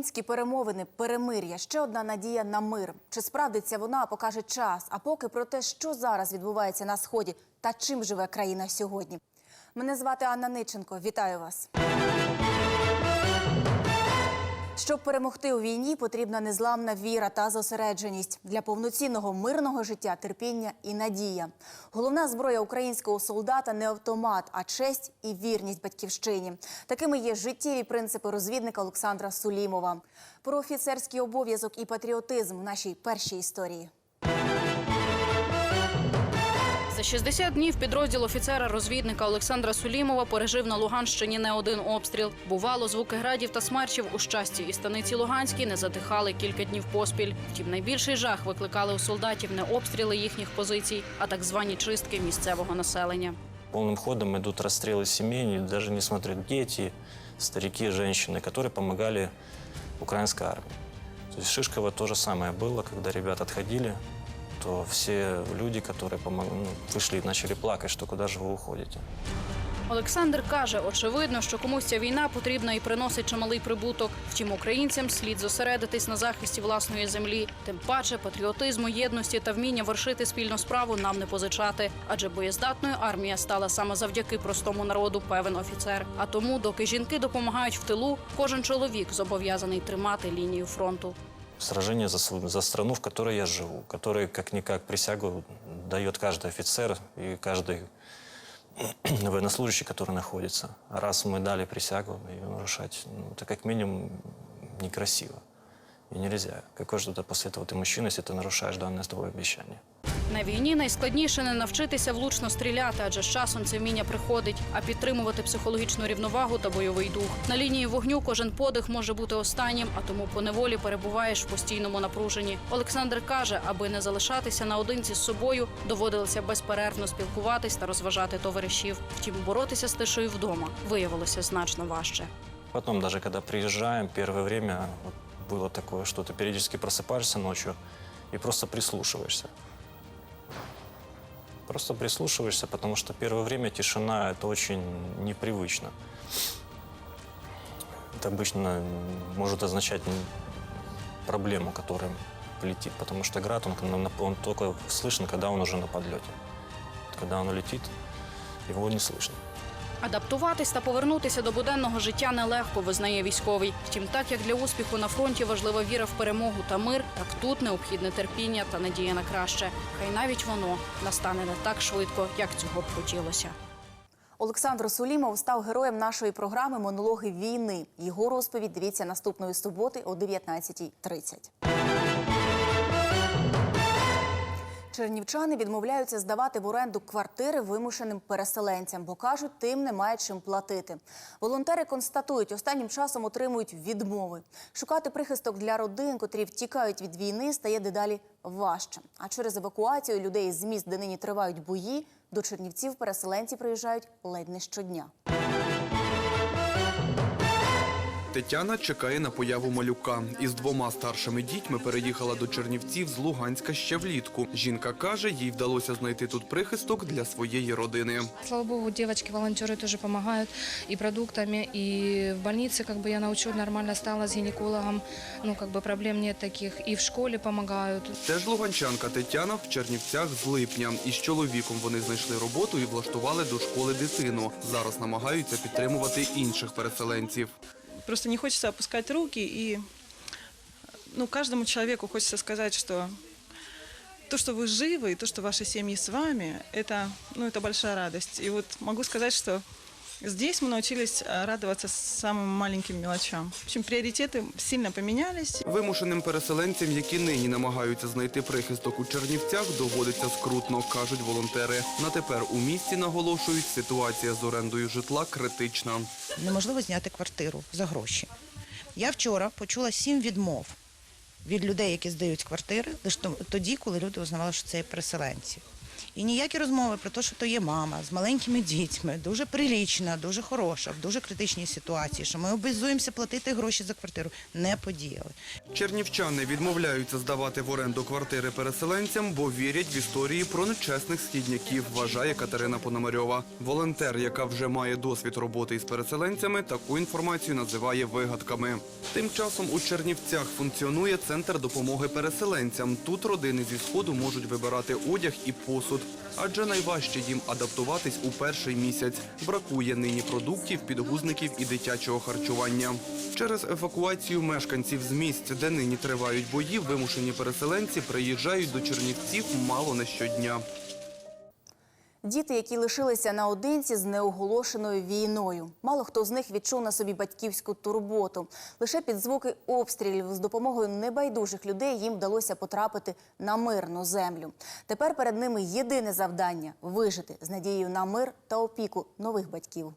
Мінські перемовини, перемир'я ще одна надія на мир. Чи справдиться вона, покаже час. А поки про те, що зараз відбувається на сході та чим живе країна сьогодні. Мене звати Анна Ниченко. Вітаю вас. Щоб перемогти у війні, потрібна незламна віра та зосередженість для повноцінного мирного життя, терпіння і надія. Головна зброя українського солдата не автомат, а честь і вірність батьківщині. Такими є життєві принципи розвідника Олександра Сулімова. Про офіцерський обов'язок і патріотизм в нашій першій історії. За 60 днів підрозділ офіцера-розвідника Олександра Сулімова пережив на Луганщині не один обстріл. Бувало, звуки градів та смерчів у щасті і станиці Луганській не затихали кілька днів поспіль. Втім, найбільший жах викликали у солдатів не обстріли їхніх позицій, а так звані чистки місцевого населення. Полным ходом идут расстрелы семей, и даже не смотрят дети, старики, женщины, которые помогали украинской армии. То есть в Шишково то же самое было, когда ребята отходили, то все люди, которые помог- ну, вышли и начали плакать, что куда же вы уходите. Олександр каже, очевидно, що комусь ця війна потрібна і приносить чималий прибуток. Втім, українцям слід зосередитись на захисті власної землі. Тим паче патріотизму, єдності та вміння вершити спільну справу нам не позичати. Адже боєздатною армія стала саме завдяки простому народу, певен офіцер. А тому, доки жінки допомагають в тилу, кожен чоловік зобов'язаний тримати лінію фронту. Сражение за, свою- за страну, в которой я живу, которой как-никак присягу дает каждый офицер и каждый военнослужащий, который находится. А раз мы дали присягу, ее нарушать, ну, это как минимум некрасиво. И нельзя. Какой же тогда после этого ты мужчина, если ты нарушаешь данное с тобой обещание? На війні найскладніше не навчитися влучно стріляти, адже з часом це вміння приходить, а підтримувати психологічну рівновагу та бойовий дух. На лінії вогню кожен подих може бути останнім, а тому поневолі перебуваєш в постійному напруженні. Олександр каже, аби не залишатися наодинці з собою, доводилося безперервно спілкуватись та розважати товаришів. Втім, боротися з тишею вдома виявилося значно важче. Потом, даже когда приезжаем, первое время вот было такое, что ты периодически просыпаешься ночью и просто прислушиваешься. Просто прислушиваешься, потому что первое время тишина – это очень непривычно. Это обычно может означать проблему, которая летит, потому что град, он, он только слышен, когда он уже на подлете. Когда он летит, его не слышно. Адаптуватись та повернутися до буденного життя нелегко, визнає військовий. Втім, так як для успіху на фронті важлива віра в перемогу та мир, так тут необхідне терпіння та надія на краще. Хай навіть воно настане не так швидко, як цього б хотілося. Олександр Сулімов став героєм нашої програми Монологи війни. Його розповідь дивіться наступної суботи о 19.30. Чернівчани відмовляються здавати в оренду квартири вимушеним переселенцям, бо кажуть, тим немає чим платити. Волонтери констатують, останнім часом отримують відмови. Шукати прихисток для родин, котрі втікають від війни, стає дедалі важче. А через евакуацію людей з міст, де нині тривають бої, до Чернівців переселенці приїжджають ледь не щодня. Тетяна чекає на появу малюка. Із двома старшими дітьми переїхала до Чернівців з Луганська ще влітку. Жінка каже, їй вдалося знайти тут прихисток для своєї родини. Слава богу, девочки-волонтеры тоже помогают и продуктами, и в больнице как бы я на учет нормально стала с гинекологом, ну как бы проблем нет таких, и в школе помогают. Теж луганчанка Тетяна в Чернівцях з липня. Із чоловіком вони знайшли роботу і влаштували до школи дитину. Зараз намагаються підтримувати інших переселенців. Просто не хочется опускать руки и ну, каждому человеку хочется сказать, что то, что вы живы, и то, что ваши семьи с вами, это, ну, это большая радость. И вот могу сказать, что здесь мы научились а, радоваться самым маленьким мелочам. В общем, приоритеты сильно поменялись. Вимушеним переселенцям, які нині намагаються знайти прихисток у Чернівцях, доводиться скрутно, кажуть волонтери. На тепер у місті наголошують, ситуація з орендою житла критична. неможливо зняти квартиру за гроші. Я вчора почула сім відмов від людей, які здають квартири, лише то- тоді, коли люди узнавали, що це є переселенці. І ніякі розмови про те, що то є мама з маленькими дітьми, дуже прилічна, дуже хороша, в дуже критичній ситуації, що ми обов'язуємося платити гроші за квартиру, не подіяли. Чернівчани відмовляються здавати в оренду квартири переселенцям, бо вірять в історії про нечесних східняків, вважає Катерина Пономарьова. Волонтер, яка вже має досвід роботи із переселенцями, таку інформацію називає вигадками. Тим часом у Чернівцях функціонує центр допомоги переселенцям. Тут родини зі сходу можуть вибирати одяг і посуд, адже найважче їм адаптуватись у перший місяць. Бракує нині продуктів, підгузників і дитячого харчування. Через евакуацію мешканців з місць, де нині тривають бої, вимушені переселенці приїжджають до Чернівців мало не щодня. Діти, які лишилися наодинці з неоголошеною війною. Мало хто з них відчув на собі батьківську турботу. Лише під звуки обстрілів з допомогою небайдужих людей їм вдалося потрапити на мирну землю. Тепер перед ними єдине завдання вижити з надією на мир та опіку нових батьків.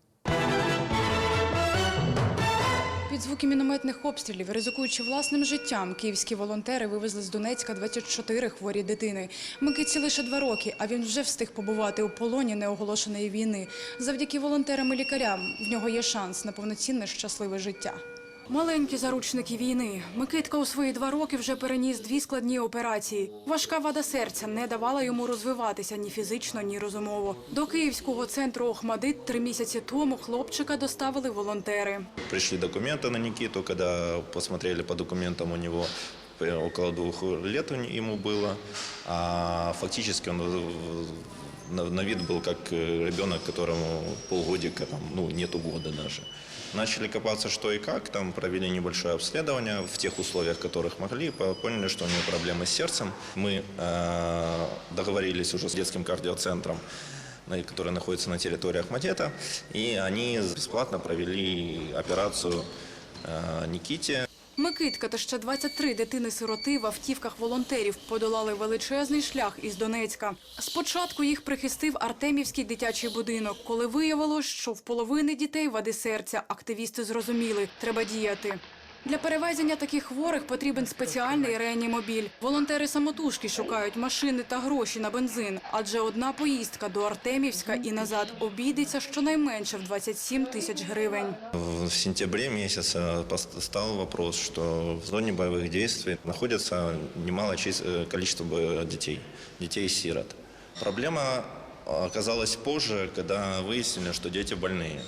Звуки мінометних обстрілів, ризикуючи власним життям, київські волонтери вивезли з Донецька 24 хворі дитини. Микиці лише два роки, а він вже встиг побувати у полоні неоголошеної війни. Завдяки волонтерам і лікарям в нього є шанс на повноцінне щасливе життя. Маленькі заручники війни. Микитка у свої два роки вже переніс дві складні операції. Важка вада серця не давала йому розвиватися ні фізично, ні розумово. До київського центру Охмадит три місяці тому хлопчика доставили волонтери. Пришли документы на Никиту, когда посмотрели по документам у него э, около двух лет у не- ему было, а фактически он э, на, на вид был как э, ребенок, которому полгодика, там, ну, нету года даже. Начали копаться, что и как, там провели небольшое обследование в тех условиях, которых могли, по- поняли, что у него проблемы с сердцем. Мы э, договорились уже с детским кардиоцентром, на- который находится на территории Ахмадета, и они бесплатно провели операцию э, Никите. Микитка та ще 23 дитини-сироти в автівках волонтерів подолали величезний шлях із Донецька. Спочатку їх прихистив Артемівський дитячий будинок. Коли виявилось, що в половини дітей вади серця, активісти зрозуміли – треба діяти. Для перевезення таких хворих потрібен спеціальний реанімобіль. Волонтери самотужки шукають машини та гроші на бензин, адже одна поїздка до Артемівська і назад обійдеться щонайменше в 27 тисяч гривень. В сентябре месяце пос- стал вопрос, что в зоне боевых действий находится немалое чис- э, количество бо- детей, детей-сирот. Проблема оказалась позже, когда выяснили, что дети больные.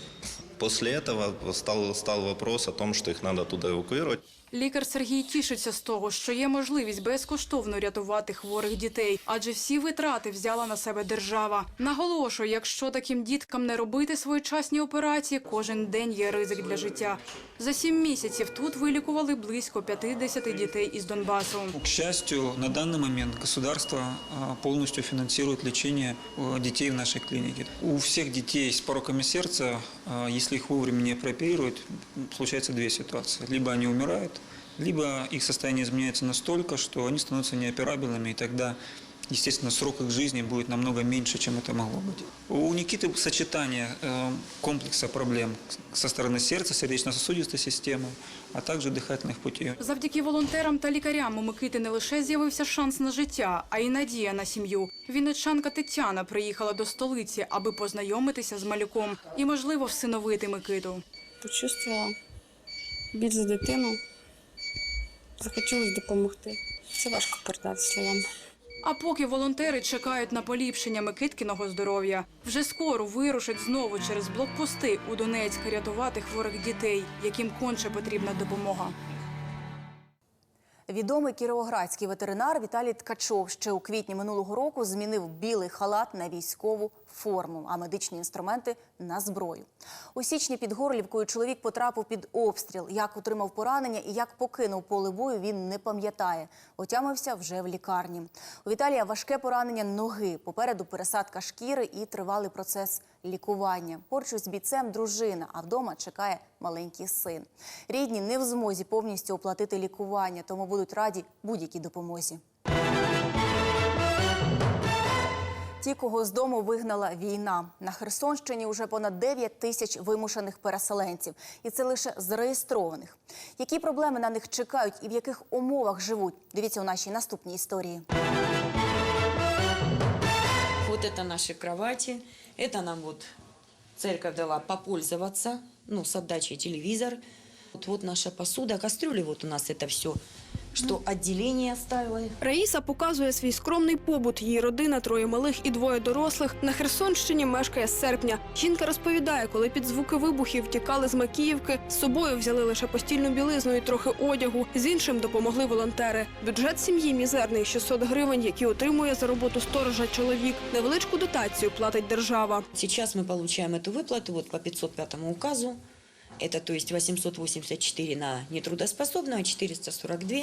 После этого стал, стал вопрос о том, что их надо туда эвакуировать. Лікар Сергій тішиться з того, що є можливість безкоштовно рятувати хворих дітей, адже всі витрати взяла на себе держава. Наголошує, якщо таким діткам не робити своєчасні операції, кожен день є ризик для життя. За сім місяців тут вилікували близько 50 дітей із Донбасу. К счастью, на данный момент государство полностью финансирует лечение э, в нашей клинике. У всех детей с пороками а, если их вовремя не прооперируют, случается две ситуации. Либо они умирают, либо их состояние изменяется настолько, что они становятся неоперабельными, и тогда Естественно, срок их жизни будет намного меньше, чем это могло быть. У Никиты сочетание э, комплекса проблем со стороны сердца, сердечно-сосудистой системы, а также дыхательных путей. Завдяки волонтерам та лікарям у Микити не лише з'явився шанс на життя, а й надія на сім'ю. Вінничанка Тетяна приїхала до столиці, аби познайомитися з малюком і, можливо, всиновити Микиту. почувствувала біль за дитину. Захотілося допомогти. Це важко передати словами. А поки волонтери чекають на поліпшення Микиткіного здоров'я, вже скоро вирушать знову через блокпости у Донецьк рятувати хворих дітей, яким конче потрібна допомога. Відомий кіровоградський ветеринар Віталій Ткачов ще у квітні минулого року змінив білий халат на військову форму, а медичні інструменти на зброю. У січні під Горлівкою чоловік потрапив під обстріл. Як отримав поранення і як покинув поле бою, він не пам'ятає. Отямився вже в лікарні. У Віталія важке поранення ноги. Попереду пересадка шкіри і тривалий процес лікування. Поруч із бійцем дружина, а вдома чекає маленький син. Рідні не в змозі повністю оплатити лікування, тому будуть раді будь-якій допомозі. Ті, кого з дому вигнала війна. На Херсонщині вже понад 9 тисяч вимушених переселенців. І це лише зареєстрованих. Які проблеми на них чекають і в яких умовах живуть? Дивіться у нашій наступній історії. Вот это наши кровати. Это нам вот церковь дала попользоваться, ну, с отдачей телевизор. Вот, вот наша посуда, кастрюли вот у нас это все, что отделение оставила. Раїса показує свій скромний побут. Її родина, троє малих і двоє дорослих на Херсонщині мешкає з серпня. Жінка розповідає, коли під звуки вибухів тікали з Макіївки, з собою взяли лише постільну білизну і трохи одягу. З іншим допомогли волонтери. Бюджет сім'ї мізерний 600 гривень, які отримує за роботу сторожа чоловік. Невеличку дотацію платить держава. Сейчас мы получаем эту выплату вот по 505 указу. Это то есть 884 на нетрудоспособного, 442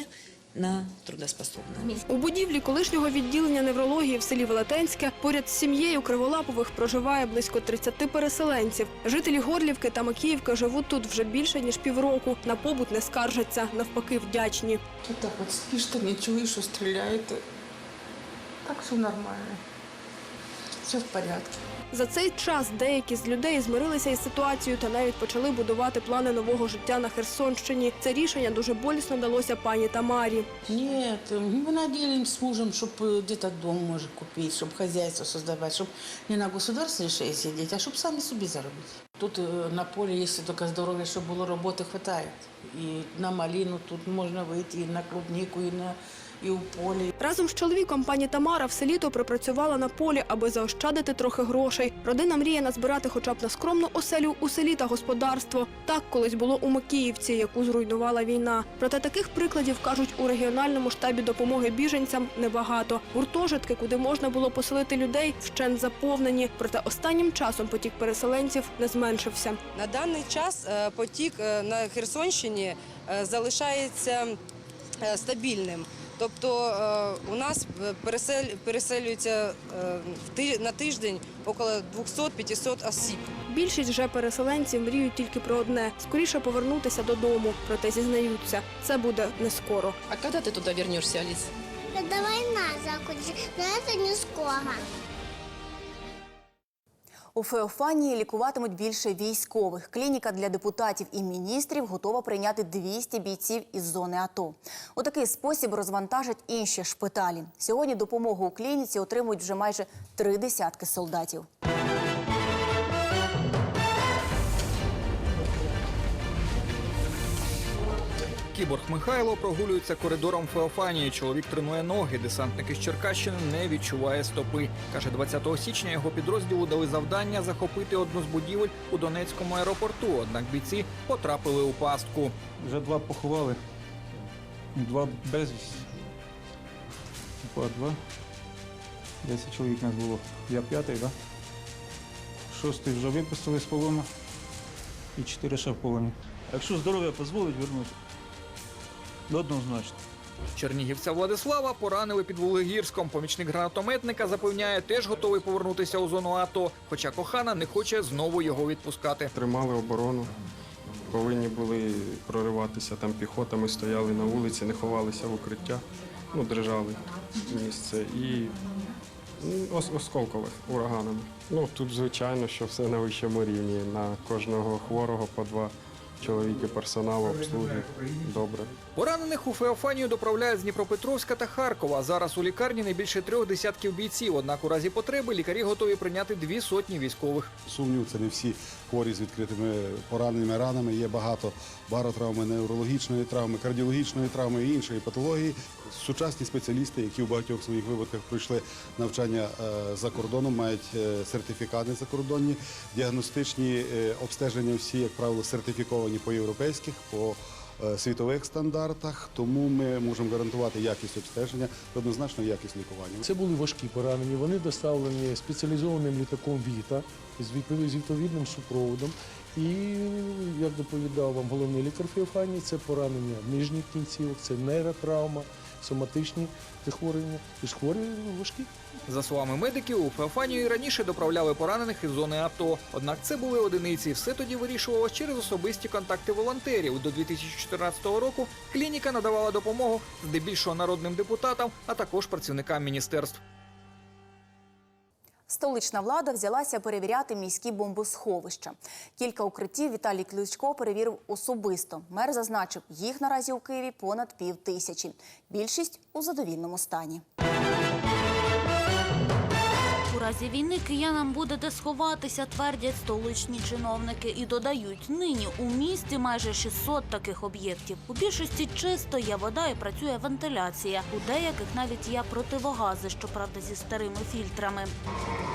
на трудоспособного. У будівлі колишнього відділення неврології в селі Велетенське поряд з сім'єю Криволапових проживає близько 30 переселенців. Жителі Горлівки та Макіївки живуть тут вже більше ніж півроку. На побут не скаржаться, навпаки, вдячні. Тут Так от спиш, та не чуєш, що стріляєте. Так все нормально Все в порядку. За цей час деякі з людей змирилися із ситуацією та навіть почали будувати плани нового життя на Херсонщині. Це рішення дуже болісно далося пані Тамарі. Нет, мы надеялись с мужем, чтобы где-то дом может купить, чтобы хозяйство создавать, чтобы не на государственной шее сидеть, а чтобы сами себе заробить. Тут э, на поле, если только здоровье, чтобы было работы, хватает. И на малину тут можно выйти, и на клубнику, и, на, и у поля. Разом з чоловіком пані Тамара все літо пропрацювала на полі, аби заощадити трохи грошей. Родина мріє назбирати хоча б на скромну оселю у селі та господарство. Так колись було у Макіївці, яку зруйнувала війна. Проте таких прикладів кажуть у регіональному штабі допомоги біженцям небагато. Гуртожитки, куди можна було поселити людей, вщент заповнені. Проте останнім часом потік переселенців не зменшився. На даний час е, потік е, на Херсонщині е, залишається стабільним. Тобто е, у нас е, пересель- переселюється е, в ти- на тиждень около 200-500 осіб. Більшість же переселенців мріють тільки про одне скоріше повернутися додому. Проте зізнаються, це буде не скоро. А коли ти туди повернешся, Аліс? Когда война закончится, но это не скоро. У Феофанії лікуватимуть більше військових. Клініка для депутатів і міністрів готова прийняти 200 бійців із зони АТО. У такий спосіб розвантажать інші шпиталі. Сьогодні допомогу у клініці отримують вже майже три десятки солдатів. Кіборг Михайло прогулюється коридором Феофанії. Чоловік тренує ноги. Десантник із Черкащини не відчуває стопи. Каже, 20 січня його підрозділу дали завдання захопити одну з будівель у Донецькому аеропорту. Однак бійці потрапили у пастку. Вже два поховали, два безвісті. По два. Десять чоловік нас було. Я п'ятий, так? Да? Шостий вже випустили з полону і чотири ще в полоні. Якщо здоров'я дозволить, вернути. Однозначно. Чернігівця Владислава поранили під Вуглегірськом. Помічник гранатометника запевняє, теж готовий повернутися у зону АТО. Хоча кохана не хоче знову його відпускати. Тримали оборону, повинні були прориватися там піхота. Ми стояли на вулиці, не ховалися в укриття, ну, держали місце і ну, ос- осколкове ураганами. Ну тут, звичайно, що все на вищому рівні. На кожного хворого по два чоловіки персоналу обслуги. Добре. Поранених у Феофанію доправляють з Дніпропетровська та Харкова. Зараз у лікарні не більше трьох десятків бійців. Однак у разі потреби лікарі готові прийняти дві сотні військових. Сумнів, це не всі хворі з відкритими пораненими ранами. Є багато баротравми, неврологічної травми, кардіологічної травми і іншої патології. Сучасні спеціалісти, які в багатьох своїх випадках пройшли навчання е, за кордоном, мають е, сертифікати закордонні, діагностичні е, обстеження всі, як правило, сертифіковані по європейських, по е, світових стандартах. Тому ми можемо гарантувати якість обстеження однозначно якість лікування. Це були важкі поранені. Вони доставлені спеціалізованим літаком Віта з відповідним супроводом. І як доповідав вам головний лікар Феофанії, це поранення нижніх кінцівок, це нейротравма, соматичні захворювання. Тож хворі важкі. За словами медиків, у Феофанію і раніше доправляли поранених із зони АТО. Однак це були одиниці. Все тоді вирішувалось через особисті контакти волонтерів. До 2014 року клініка надавала допомогу здебільшого народним депутатам, а також працівникам міністерств. Столична влада взялася перевіряти міські бомбосховища. Кілька укриттів Віталій Кличко перевірив особисто. Мер зазначив, їх наразі у Києві понад пів тисячі. Більшість у задовільному стані разі війни киянам буде де сховатися, твердять столичні чиновники і додають, нині у місті майже 600 таких об'єктів. У більшості чисто є вода і працює вентиляція. У деяких навіть є противогази, щоправда, зі старими фільтрами.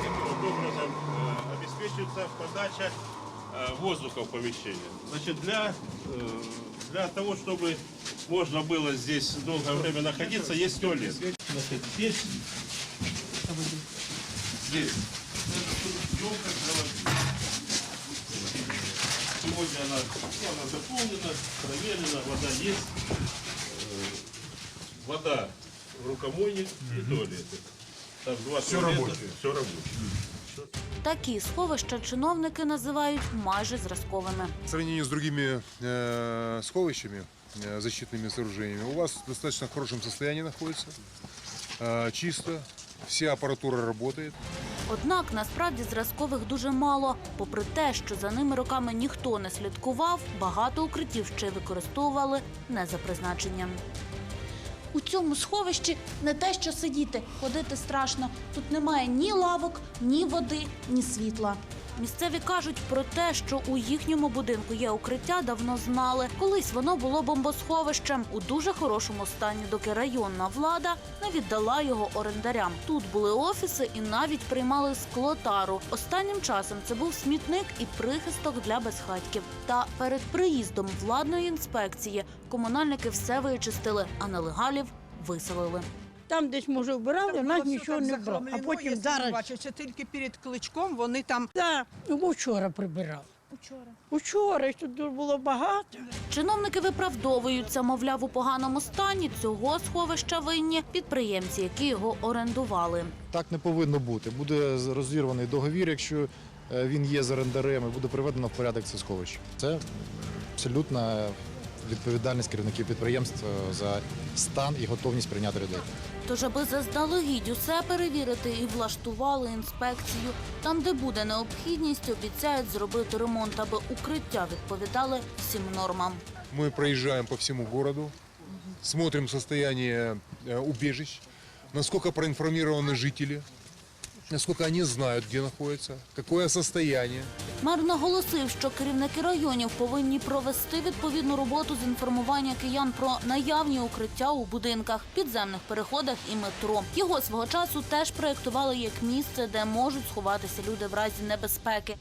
Таким образом э, обеспечивается подача э, воздуха в помещение. Значит, для, э, для того, чтобы можно было здесь долгое время находиться, есть туалет. Значит, здесь, здесь емкость для воды. Сегодня она, ну, она заполнена, проверена, вода есть. Э, Вода в рукомойник и туалеты. Там два Всё туалета, рабочее. Все рабочее. Такі сховища чиновники називають майже зразковими. В сравнении с другими э, сховищами, э, защитными сооружениями, у вас в достаточно хорошем состоянии находится, э, чисто, вся апаратура працює. Однак насправді зразкових дуже мало. Попри те, що за ними роками ніхто не слідкував, багато укриттів ще використовували не за призначенням. У цьому сховищі не те, що сидіти, ходити страшно. Тут немає ні лавок, ні води, ні світла. Місцеві кажуть про те, що у їхньому будинку є укриття, давно знали. Колись воно було бомбосховищем у дуже хорошому стані, доки районна влада не віддала його орендарям. Тут були офіси і навіть приймали склотару. Останнім часом це був смітник і прихисток для безхатьків. Та перед приїздом владної інспекції комунальники все вичистили, а нелегалів виселили. Там десь, може, вбирали, у нас нічого не брав. А потім зараз. Бачиш, тільки перед кличком вони там Так, ну, вчора прибирали. Учора. Учора, тут дуже було багато. Чиновники виправдовуються, мовляв, у поганому стані цього сховища винні підприємці, які його орендували. Так не повинно бути. Буде розірваний договір, якщо е, він є з орендарем, і буде приведено в порядок це сховище. Це м, абсолютна відповідальність керівників підприємств е, за стан і готовність прийняти людей. Тож, аби заздалегідь усе перевірити і влаштували інспекцію, там, де буде необхідність, обіцяють зробити ремонт, аби укриття відповідали всім нормам. Мы проезжаем по всему городу, смотрим состояние э, убежищ, насколько проинформированы жители, насколько вони знають, де находятся, яке состояние. Мер наголосив, що керівники районів повинні провести відповідну роботу з інформування киян про наявні укриття у будинках, підземних переходах і метро. Його свого часу теж проєктували як місце, де можуть сховатися люди в разі небезпеки.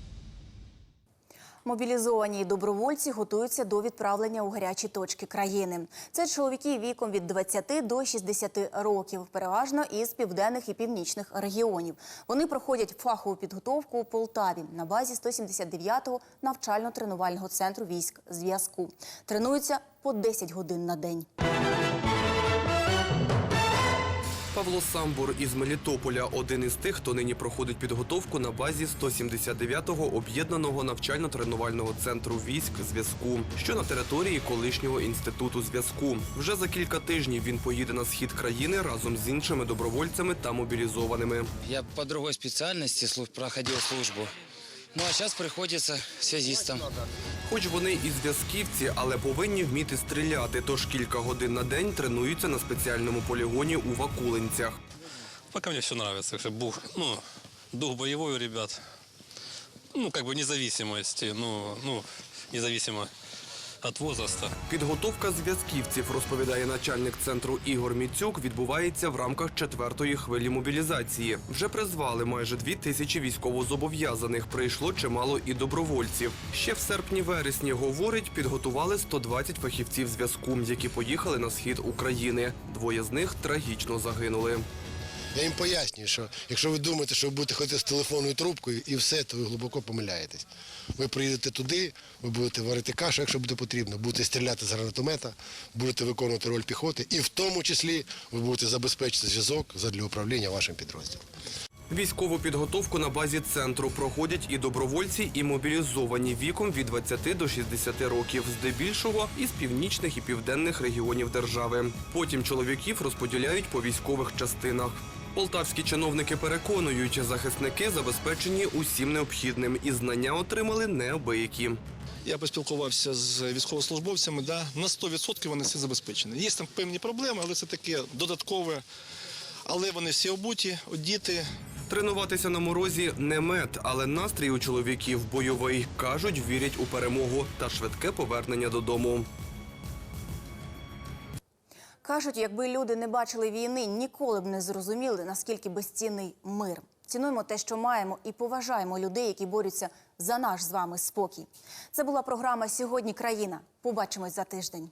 Мобілізовані добровольці готуються до відправлення у гарячі точки країни. Це чоловіки віком від 20 до 60 років, переважно із південних і північних регіонів. Вони проходять фахову підготовку у Полтаві на базі 179-го навчально-тренувального центру військ зв'язку. Тренуються по 10 годин на день. Павло Самбур із Мелітополя один із тих, хто нині проходить підготовку на базі 179-го об'єднаного навчально-тренувального центру військ зв'язку, що на території колишнього інституту зв'язку. Вже за кілька тижнів він поїде на схід країни разом з іншими добровольцями та мобілізованими. Я по другій спеціальності проходив службу. Ну а зараз приходиться связістам. Хоч вони і зв'язківці, але повинні вміти стріляти, тож кілька годин на день тренуються на спеціальному полігоні у Вакулинцях. Поки мені все подобається. Вже був ну, дух бойовий у ребят. Ну, как бы независимости, ну, ну, независимо от возраста. Підготовка зв'язківців, розповідає начальник центру Ігор Міцюк, відбувається в рамках четвертої хвилі мобілізації. Вже призвали майже дві тисячі військовозобов'язаних. Прийшло чимало і добровольців. Ще в серпні-вересні, говорить, підготували 120 фахівців зв'язку, які поїхали на схід України. Двоє з них трагічно загинули. Я їм пояснюю, що якщо ви думаєте, що ви будете ходити з телефонною трубкою і все, то ви глибоко помиляєтесь. Ви приїдете туди, ви будете варити кашу, якщо буде потрібно, будете стріляти з гранатомета, будете виконувати роль піхоти, і в тому числі ви будете забезпечити зв'язок задля управління вашим підрозділом. Військову підготовку на базі центру проходять і добровольці, і мобілізовані віком від 20 до 60 років, здебільшого із північних і південних регіонів держави. Потім чоловіків розподіляють по військових частинах. Полтавські чиновники переконують, захисники забезпечені усім необхідним і знання отримали неабиякі. Я поспілкувався з військовослужбовцями, да, на 100% вони всі забезпечені. Є там певні проблеми, але це таке додаткове. Але вони всі обуті, одіти, Тренуватися на морозі не мед, але настрій у чоловіків бойовий. Кажуть, вірять у перемогу та швидке повернення додому. Кажуть, якби люди не бачили війни, ніколи б не зрозуміли, наскільки безцінний мир. Цінуємо те, що маємо, і поважаємо людей, які борються за наш з вами спокій. Це була програма Сьогодні країна. Побачимось за тиждень.